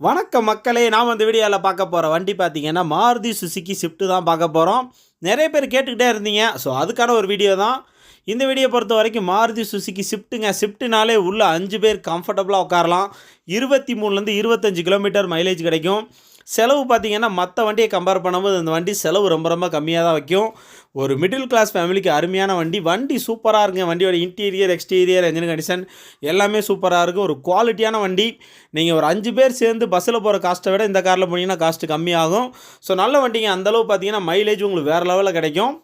வணக்கம் மக்களே நாம் அந்த வீடியோவில் பார்க்க போகிற வண்டி பார்த்தீங்கன்னா மாருதி சுசுக்கி ஷிஃப்ட்டு தான் பார்க்க போகிறோம் நிறைய பேர் கேட்டுக்கிட்டே இருந்தீங்க. ஸோ அதுக்கான ஒரு வீடியோ தான். இந்த வீடியோ பொறுத்த வரைக்கும் மாருதி சுசுக்கி ஷிஃப்ட்டுங்க ஷிஃப்ட்டுனாலே உள்ள அஞ்சு பேர் கம்ஃபர்டபுளாக உட்காரலாம். இருபத்தி மூணுலேருந்து இருபத்தஞ்சு கிலோமீட்டர் மைலேஜ் கிடைக்கும். செலவு பார்த்தீங்கன்னா மற்ற வண்டியை கம்பேர் பண்ணும்போது இந்த வண்டி செலவு ரொம்ப ரொம்ப கம்மியாக தான் வைக்கும். ஒரு மிடில் கிளாஸ் ஃபேமிலிக்கு அருமையான வண்டி வண்டி சூப்பராக இருக்குங்க. வண்டியோட இன்டீரியர் எக்ஸ்டீரியர் என்ஜின் கண்டிஷன் எல்லாமே சூப்பராக இருக்குது ஒரு குவாலிட்டியான வண்டி. நீங்கள் ஒரு அஞ்சு பேர் சேர்ந்து பஸ்ஸில் போகிற காஸ்ட்டை விட இந்த காரில் போனீங்கன்னா காஸ்ட்டு கம்மியாகும். ஸோ நல்ல வண்டிங்க. அந்தளவு பார்த்தீங்கன்னா மைலேஜ் உங்களுக்கு வேறு லெவலில் கிடைக்கும்.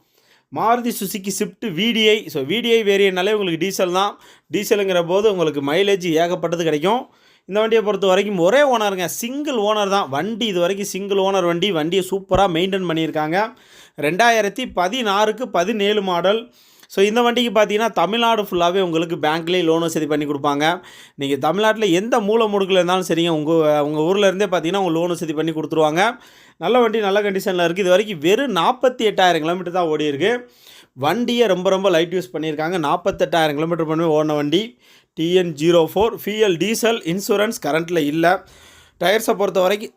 Maruti Suzuki Swift VDI so VDI வேரியன்னாலே உங்களுக்கு டீசல் தான். டீசலுங்கிற போது உங்களுக்கு மைலேஜ் ஏகப்பட்டது கிடைக்கும். இந்த வண்டியை பொறுத்த வரைக்கும் ஒரே ஓனருங்க. சிங்கிள் ஓனர் தான். வண்டி இது வரைக்கும் சிங்கிள் ஓனர் வண்டி. வண்டியை சூப்பராக மெயின்டைன் பண்ணியிருக்காங்க. ரெண்டாயிரத்தி பதினாறுக்கு பதினேழு மாடல் ஸோ இந்த வண்டிக்கு பார்த்தீங்கன்னா தமிழ்நாடு ஃபுல்லாகவே உங்களுக்கு பேங்க்லேயே லோன் வசதி பண்ணி கொடுப்பாங்க. நீங்கள் தமிழ்நாட்டில் எந்த மூல முடுக்கில் இருந்தாலும் சரிங்க உங்கள் உங்கள் ஊரில் இருந்தே பார்த்தீங்கன்னா உங்கள் லோன் வசதி பண்ணி கொடுத்துருவாங்க. நல்ல வண்டி நல்ல கண்டிஷனில் இருக்குது இது வரைக்கும் வெறும் நாற்பத்தி எட்டாயிரம் கிலோமீட்டர் தான் ஓடிருக்கு வண்டியை ரொம்ப ரொம்ப லைட் யூஸ் பண்ணியிருக்காங்க. நாற்பத்தெட்டாயிரம் கிலோமீட்டர் பண்ணி ஓடின வண்டி. TN zero four FL diesel insurance கரண்ட்டில் இல்லை. டயர்ஸை பொறுத்த வரைக்கும்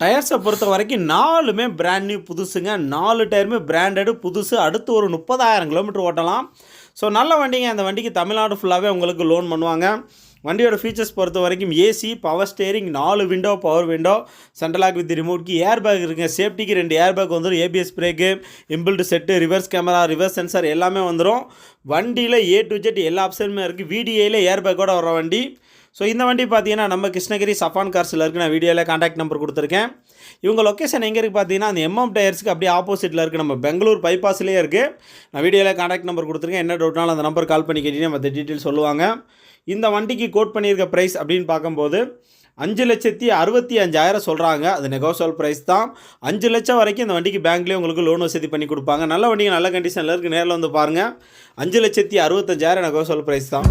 டயர்ஸை பொறுத்த வரைக்கும் நாலுமே பிராண்ட் நியூ புதுசுங்க. நாலு டயருமே பிராண்டடு புதுசு அடுத்து ஒரு முப்பதாயிரம் கிலோமீட்டர் ஓட்டலாம். ஸோ நல்ல வண்டிங்க. அந்த வண்டிக்கு தமிழ்நாடு ஃபுல்லாகவே உங்களுக்கு லோன் பண்ணுவாங்க. வண்டியோட ஃபீச்சர்ஸ் பொறுத்த வரைக்கும் ஏசி பவர் ஸ்டேரிங் நாலு window power window central lock with ரிமோட்க்கு air bag இருக்குங்க. சேஃப்டிக்கு ரெண்டு ஏர் பேக் வந்துடும் ABS brake inbuilt set reverse camera reverse sensor எல்லாமே வந்துடும் வண்டியில் ஏ டு ஜெட் எல்லா ஆப்ஷனுமே இருக்குது விடிஏயில் ஏர் பேக்கோட வர வண்டி. ஸோ இந்த வண்டி பார்த்தீங்கன்னா நம்ம கிருஷ்ணகிரி சஃபான் கார்ஸில் இருக்குது நான் வீடியோவில் காண்டாக்ட் நம்பர் கொடுத்துருக்கேன். இவங்க லொக்கேஷன் எங்கே இருக்குது பார்த்தீங்கன்னா அந்த எம்எம் டயர்ஸ்க்கு அப்படியே ஆப்போசிட்டில் இருக்குது நம்ம பெங்களூர் பைபாஸ்லேயே இருக்குது நான் வீடியோவில் காண்டாக்ட் நம்பர் கொடுத்துருக்கேன். என்ன டவுட்னாலும் அந்த நம்பர் கால் பண்ணி கேட்டீங்கன்னா மற்ற டீட்டெயில் சொல்லுவாங்க. இந்த வண்டிக்கு கோட் பண்ணியிருக்க ப்ரைஸ் அப்படின்னு பார்க்கும்போது அஞ்சு லட்சத்தி அறுபத்தி அஞ்சாயிரம் சொல்கிறாங்க அது நெகோசியல் ப்ரைஸ் தான். அஞ்சு லட்சம் வரைக்கும் இந்த வண்டிக்கு பேங்க்லேயே உங்களுக்கு லோன் வசதி பண்ணி கொடுப்பாங்க. நல்ல வண்டிங்க நல்ல கண்டிஷனில் இருக்குது நேரில் வந்து பாருங்கள் அஞ்சு லட்சத்தி அறுபத்தஞ்சாயிரம் நெகோசியல் ப்ரைஸ் தான்.